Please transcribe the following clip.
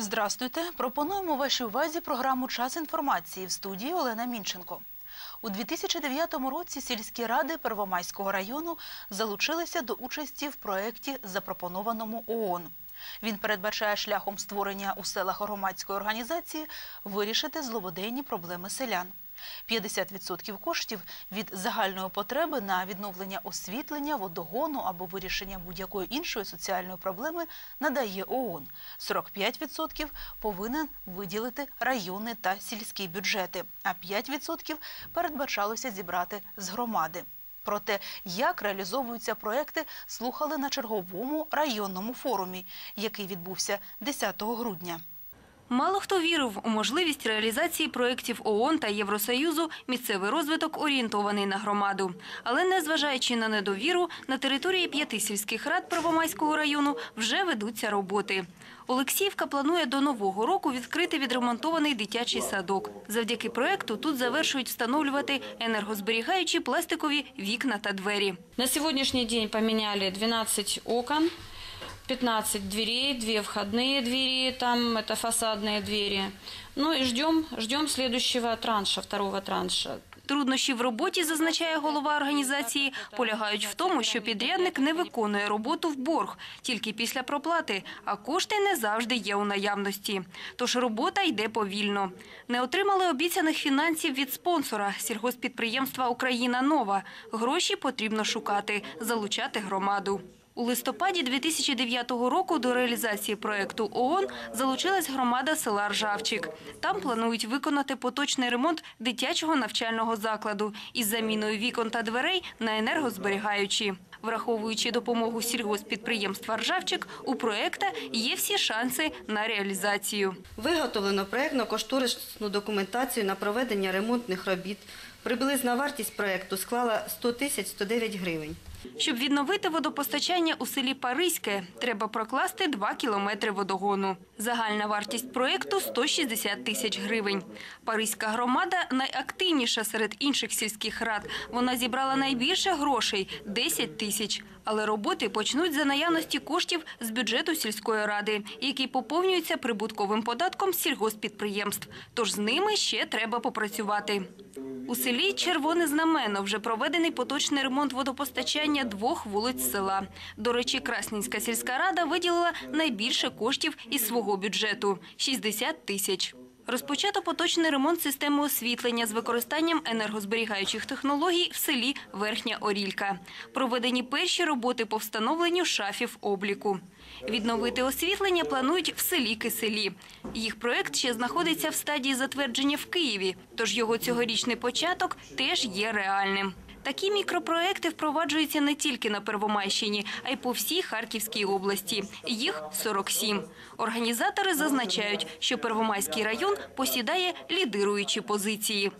Здрастуйте. Пропонуємо вашій увазі програму Час інформації в студії Олена Мінченко. У 2009 році сільські ради Первомайського району залучилися до участі в проєкті, запропонованому ООН. Він передбачає шляхом створення у селах громадської організації вирішити злободенні проблеми селян. 50% коштів від загальної потреби на відновлення освітлення, водогону або вирішення будь-якої іншої соціальної проблеми надає ООН. 45% повинен виділити районні та сільські бюджети, а 5% передбачалося зібрати з громади. Про те, як реалізовуються проекти, слухали на черговому районному форумі, який відбувся 10 грудня. Мало хто вірив у можливість реалізації проєктів ООН та Євросоюзу місцевий розвиток орієнтований на громаду. Але незважаючи на недовіру, на території п'яти сільських рад Первомайського району вже ведуться роботи. Олексіївка планує до нового року відкрити відремонтований дитячий садок. Завдяки проєкту тут завершують встановлювати енергозберігаючі пластикові вікна та двері. На сегодняшний день поменяли 12 окон, 15 дверей, 2 входные двери, там это фасадные двери. Ну и ждем, ждем следующего транша, второго транша. Труднощі в роботі, зазначає голова організації, полягають в тому, що підрядник не виконує роботу в борг тільки після проплати, а кошти не завжди є у наявності. Тож робота йде повільно. Не отримали обіцяних фінансів від спонсора сільгоспідприємства Україна Нова. Гроші потрібно шукати, залучати громаду. У листопаді 2009 року до реалізації проекту ООН залучилась громада села Ржавчик. Там планують виконати поточний ремонт дитячого навчального закладу із заміною вікон та дверей на енергозберігаючі. Враховуючи допомогу сільгоспідприємства Ржавчик, у проекта є всі шанси на реалізацію. Виготовлено проєктно-кошторисну документацію на проведення ремонтних робіт. Приблизна вартість проєкту склала 100 тисяч 109 гривень. Щоб відновити водопостачання у селі Паризьке, треба прокласти 2 кілометри водогону. Загальна вартість проєкту – 160 тисяч гривень. Паризька громада найактивніша серед інших сільських рад. Вона зібрала найбільше грошей – 10 тисяч. Але роботи почнуть за наявності коштів з бюджету сільської ради, який поповнюється прибутковим податком сільгоспідприємств. Тож з ними ще треба попрацювати. У селі Червоне Знамено вже проведений поточний ремонт водопостачання двох вулиць села. До речі, Красненська сільська рада виділила найбільше коштів із свого бюджету – 60 тисяч. Розпочато поточний ремонт системи освітлення з використанням енергозберігаючих технологій в селі Верхня Орілька. Проведені перші роботи по встановленню шафів обліку. Відновити освітлення планують в селі Киселі. Їх проект ще знаходиться в стадії затвердження в Києві, тож його цьогорічний початок теж є реальним. Такі мікропроекти впроваджуються не тільки на Первомайщині, а й по всій Харківській області. Їх 47. Організатори зазначають, що Первомайський район посідає лідируючі позиції.